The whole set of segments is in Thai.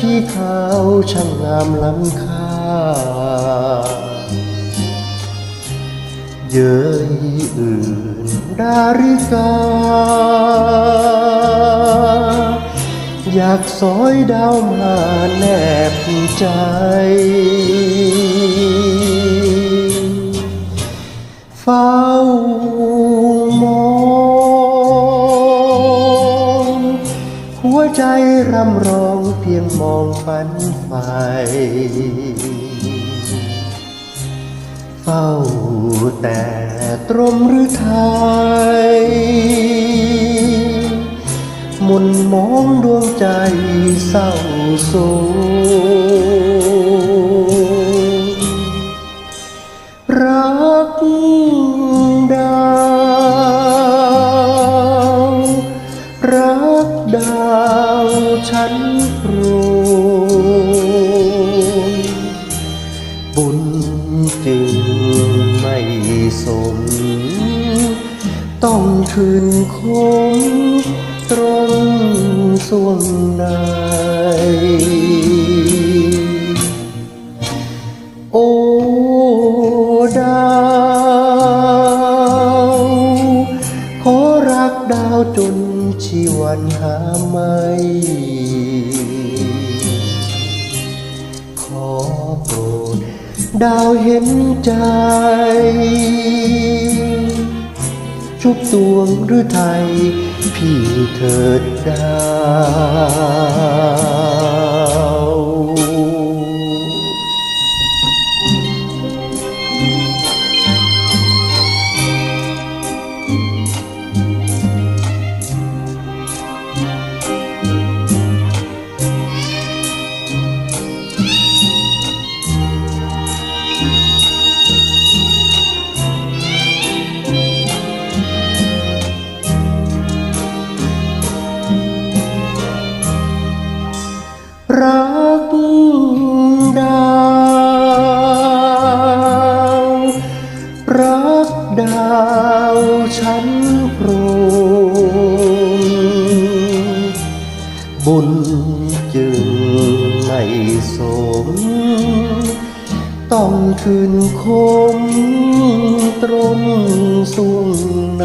chi thao chẳng าวาชีขาวช่างงามล้ำค่า เย้ยอื่นดาริกา อยากสอยดาวมาแนบใจเฝ้า รำร้องเพียงมองฝันไฟเฝ้าแต่ตรมหรือไทยหมุนมองดวงใจเศร้าโศก ต้องคืนคมตรงส่วงในโอ้ดาวขอรักดาวจนชีวันหาไม่ขอโปรดดาวเห็นใจ ชุบตวงหรือไทย พี่เถิดดา ดาวฉันโปรยบุญจึงไม่สม ต้องคืนคมตรงส่วงใน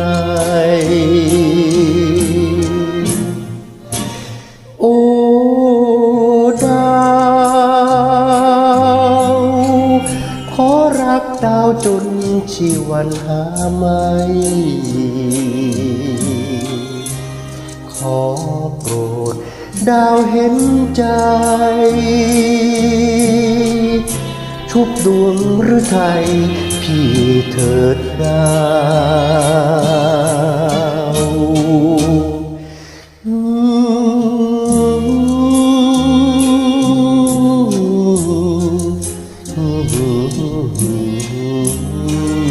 โอ้ดาว ขอรักดาวจน ชีวันหาไม่ขอโปรดดาวเห็นใจ ชุบดวงหรือไทยพี่เถิดดา Ooh, ooh, ooh,